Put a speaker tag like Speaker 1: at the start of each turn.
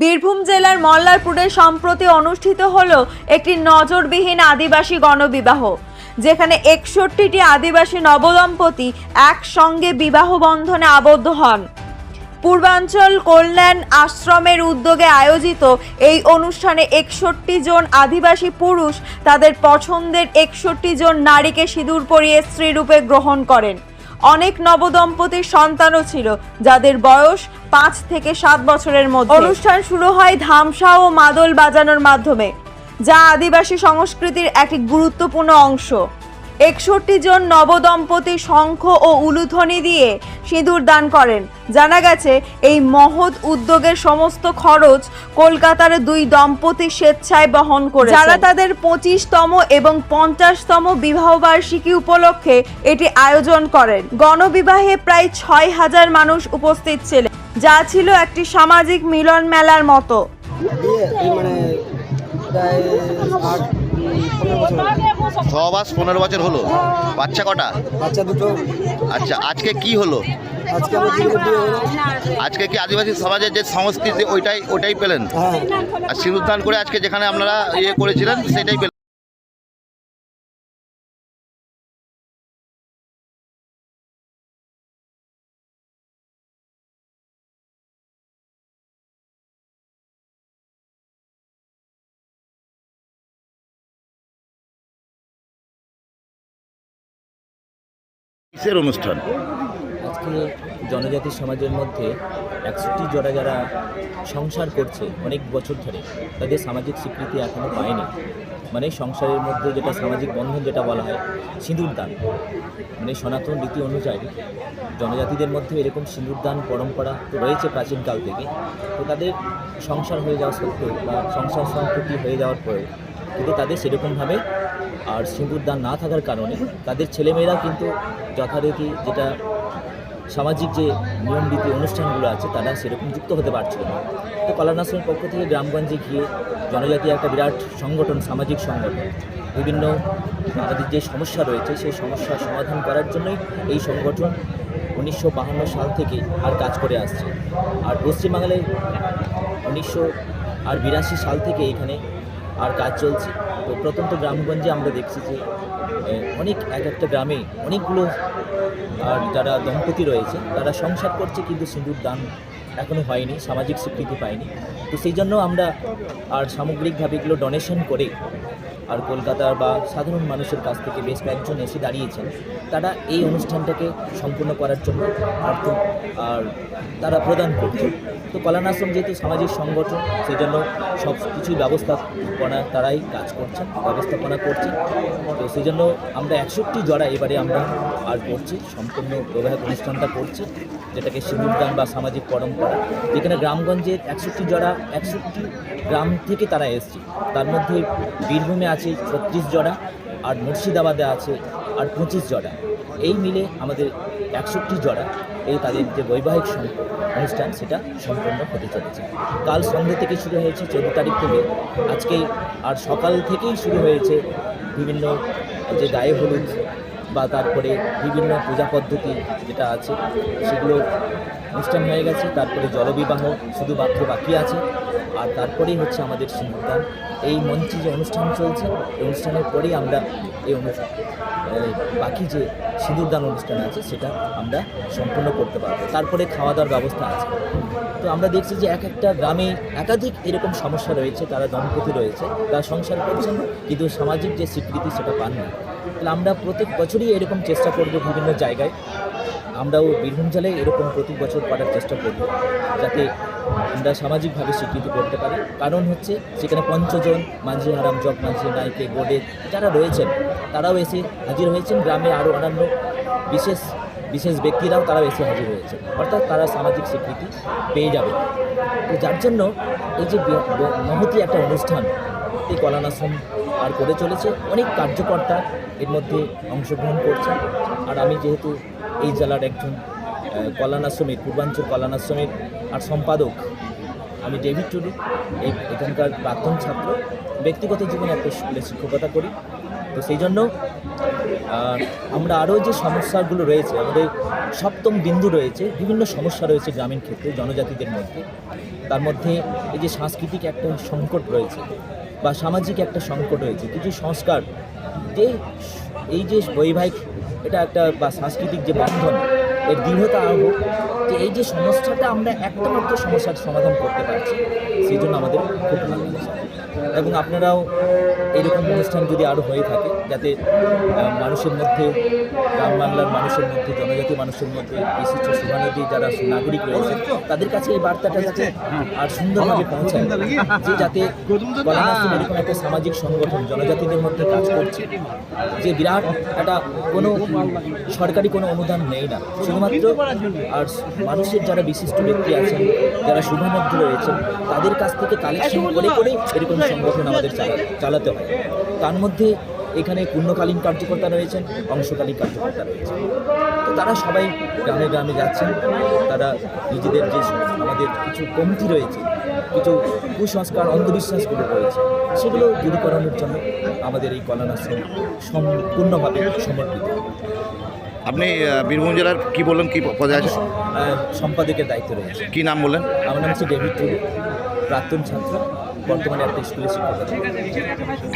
Speaker 1: বীরভূম জেলার মল্লারপুরে সম্প্রতি অনুষ্ঠিত হল একটি নজরবিহীন আদিবাসী গণবিবাহ, যেখানে একষট্টিটি আদিবাসী নবদম্পতি একসঙ্গে বিবাহ বন্ধনে আবদ্ধ হন। পূর্বাঞ্চল কল্যাণ আশ্রমের উদ্যোগে আয়োজিত এই অনুষ্ঠানে একষট্টি জন আদিবাসী পুরুষ তাদের পছন্দের একষট্টি জন নারীকে সিঁদুর পরিয়ে স্ত্রীরূপে গ্রহণ করেন। অনেক নবদম্পতির সন্তানও ছিল, যাদের বয়স পাঁচ থেকে সাত বছরের মধ্যে। অনুষ্ঠান শুরু হয় ধামসা ও মাদল বাজানোর মাধ্যমে, যা আদিবাসী সংস্কৃতির একটি গুরুত্বপূর্ণ অংশ। একষট্টি জন নবদম্পতি শঙ্খ ও উলুধ্বনি দিয়ে সিঁদুর দান করেন। জানা গেছে এই মহৎ উদ্যোগের সমস্ত খরচ কলকাতার দুই দম্পতি স্বেচ্ছায় বহন করে যারা তাদের পঁচিশতম এবং পঞ্চাশতম বিবাহবার্ষিকী উপলক্ষে এটি আয়োজন করেন। গণবিবাহে প্রায় ছয় হাজার মানুষ উপস্থিত ছিলেন যা ছিল একটি সামাজিক মিলন মেলার মতো।
Speaker 2: মানে
Speaker 3: ছ মাস পনেরো বছর হলো। বাচ্চা কটা?
Speaker 2: বাচ্চা দুটো।
Speaker 3: আচ্ছা আজকে কি হলো।
Speaker 2: আজকে
Speaker 3: কি আদিবাসী সমাজের যে সংস্কৃতি ওইটাই ওইটাই পেলেন?
Speaker 2: হ্যাঁ।
Speaker 3: আর সিঁদুরদান করে আজকে যেখানে আপনারা ইয়ে করেছিলেন সেটাই পেলেন? কিসের অনুষ্ঠান?
Speaker 4: আজকে জনজাতি সমাজের মধ্যে একষট্টি জোড়া যারা সংসার করছে অনেক বছর ধরে, তাদের সামাজিক স্বীকৃতি এখনও পায়নি। মানে সংসারের মধ্যে যেটা সামাজিক বন্ধন যেটা বলা হয় সিঁদুরদান মানে সনাতন রীতি অনুযায়ী জনজাতিদের মধ্যে এরকম সিঁদুরদান পরম্পরা তো রয়েছে প্রাচীনকাল থেকে। তো তাদের সংসার হয়ে যাওয়া সত্ত্বেও বা সংসার সম্পত্তি হয়ে যাওয়ার পরে কিন্তু তাদের সেরকমভাবে আর সিঁদুরদান না থাকার কারণে তাদের ছেলেমেয়েরা কিন্তু যথারীতি যেটা সামাজিক যে নিয়ম রীতি অনুষ্ঠানগুলো আছে, তারা সেরকম যুক্ত হতে পারছিল না। তো কল্যাণাশ্রমের পক্ষ থেকে গ্রামগঞ্জে গিয়ে জনজাতি একটা বিরাট সংগঠন, সামাজিক সংগঠন, বিভিন্ন আমাদের যে সমস্যা রয়েছে, সেই সমস্যার সমাধান করার জন্যই এই সংগঠন উনিশশো সাল থেকে আর কাজ করে আসছে। আর পশ্চিমবাংলায় উনিশশো আর বিরাশি সাল থেকে এখানে আর কাজ চলছে। তো প্রথম তো গ্রামগঞ্জে আমরা দেখছি যে অনেক, এক একটা গ্রামে অনেকগুলো, আর যারা দম্পতি রয়েছে, তারা সংসার করছে কিন্তু সিঁদুর দান এখনও হয়নি, সামাজিক স্বীকৃতি পায়নি তো সেই জন্য আমরা আর সামগ্রিকভাবে এগুলো ডোনেশন করে আর কলকাতার বা সাধারণ মানুষের কাছ থেকে বেশ কয়েকজন এসে দাঁড়িয়েছেন। তারা এই অনুষ্ঠানটাকে সম্পূর্ণ করার জন্য অর্থ আর তারা প্রদান করছে তো কল্যাণ আশ্রম যেহেতু সামাজিক সংগঠন, সেই জন্য সব কিছুই ব্যবস্থাপনা তারাই কাজ করছেন, ব্যবস্থাপনা করছেন। তো সেই জন্য আমরা একষট্টি জড়া এবারে আমরা আর করছি, সম্পূর্ণ বৈবাহিক অনুষ্ঠানটা করছি, যেটাকে সিঁদুরদান বা সামাজিক পরম্পরা। যেখানে গ্রামগঞ্জের একষট্টি জড়া, একষট্টি গ্রাম থেকে তারা এসছে। তার মধ্যে বীরভূমে আছে ছত্রিশ জড়া, আর মুর্শিদাবাদে আছে আর পঁচিশ জড়া। এই মিলে আমাদের একষট্টি জড়া। এই তাদের যে বৈবাহিক অনুষ্ঠান, সেটা সম্পন্ন হতে চলেছে। কাল সন্ধ্যে থেকে শুরু হয়েছে চোদ্দ তারিখ থেকে। আজকে আর সকাল থেকেই শুরু হয়েছে বিভিন্ন যে গায়ে হলুদ বা তারপরে বিভিন্ন পূজা পদ্ধতি যেটা আছে, সেগুলো অনুষ্ঠান হয়ে গেছে। তারপরে জলবিবাহ শুধুমাত্র বাকি আছে। আর তারপরেই হচ্ছে আমাদের সিংহদান। এই মঞ্চে যে অনুষ্ঠান চলছে, এই অনুষ্ঠানের পরেই আমরা এই অনুষ্ঠান বাকি যে সিঁদুরদান অনুষ্ঠান আছে, সেটা আমরা সম্পূর্ণ করতে পারব। তারপরে খাওয়া দাওয়ার ব্যবস্থা আছে। তো আমরা দেখছি যে এক একটা গ্রামে একাধিক এরকম সমস্যা রয়েছে, তারা দম্পতি রয়েছে, তারা সংসার করছেন, কিন্তু সামাজিক যে স্বীকৃতি, সেটা পান না তাহলে আমরা প্রত্যেক বছরই এরকম চেষ্টা করব বিভিন্ন জায়গায়। আমরাও বীরভূম জেলায় এরকম প্রতি বছর করার চেষ্টা করব, যাতে আমরা সামাজিকভাবে স্বীকৃতি করতে পারি। কারণ হচ্ছে সেখানে পঞ্চজন মাঝি হারাম জগ মাঝি, নাইকে, গোডে যারা রয়েছেন, তারাও এসে হাজির হয়েছেন। গ্রামে আরও অন্যান্য বিশেষ বিশেষ ব্যক্তিরাও তারা এসে হাজির হয়েছে। অর্থাৎ তারা সামাজিক স্বীকৃতি পেয়ে যাবে। তো যার জন্য এই যে মহতী একটা অনুষ্ঠান, এই কলানাশ্রম আর করে চলেছে। অনেক কার্যকর্তা এর মধ্যে অংশগ্রহণ করছেন আর আমি যেহেতু এই জেলার একজন কল্যাণাশ্রমের পূর্বাঞ্চল কল্যাণাশ্রমের আর সম্পাদক, আমি ডেভিড এই এখানকার প্রাক্তন ছাত্র। ব্যক্তিগত জীবনে একটা স্কুলে শিক্ষকতা করি। তো সেই জন্য আমরা আরও যে সমস্যাগুলো রয়েছে, আমাদের সপ্তম বিন্দু রয়েছে, বিভিন্ন সমস্যা রয়েছে গ্রামীণ ক্ষেত্রে, জনজাতিদের মধ্যে। তার মধ্যে এই যে সাংস্কৃতিক একটা সংকট রয়েছে বা সামাজিক একটা সংকট রয়েছে, কিছু সংস্কার, যে এই যে বৈবাহিক এটা একটা বা সাংস্কৃতিক যে বন্ধন, এর দৃঢ়তা আরও যে এই যে সমস্যাটা আমরা একটা মাত্র সমস্যার সমাধান করতে পারছি, সেই জন্য আমাদের খুব ভালো এবং আপনারাও এরকম অনুষ্ঠান যদি আরও হয়ে থাকে যাতে মানুষের মধ্যে গ্রাম বাংলার মানুষের মধ্যে জনজাতি মানুষের মধ্যে বিশিষ্ট শুভানদী যারা নাগরিক রয়েছে তাদের কাছে এই বার্তাটা যাতে আর সুন্দরভাবে পৌঁছায় যে যাতে এরকম একটা সামাজিক সংগঠন জনজাতিদের মধ্যে কাজ করছে যে বিরাট একটা কোনো সরকারি কোনো অনুদান নেই না। শুধুমাত্র আর মানুষের যারা বিশিষ্ট ব্যক্তি আছেন যারা শুভানদ্য রয়েছেন তাদের কাছ থেকে কালেকশন করে করেই এরকম সংগঠন আমাদের চালাতে হয়। তার মধ্যে এখানে পূর্ণকালীন কার্যকর্তা রয়েছেন অংশকালীন কার্যকর্তা রয়েছেন। তো তারা সবাই গ্রামে গ্রামে যাচ্ছেন। তারা নিজেদের যে আমাদের কিছু কমতি রয়েছে কিছু কুসংস্কার অন্ধবিশ্বাসগুলো রয়েছে সেগুলো দূরীকরণের জন্য আমাদের এই কলানাশ্রম সম্পূর্ণভাবে সমর্পিত।
Speaker 3: আপনি বীরভূম জেলার কি বললেন কি পদে আছে
Speaker 4: সম্পাদকের দায়িত্ব রয়েছে।
Speaker 3: কি নাম বললেন?
Speaker 4: আমার নাম হচ্ছে ডেভিড টুডু প্রাক্তন ছাত্র বর্তমানে একটা স্কুলের শিক্ষক।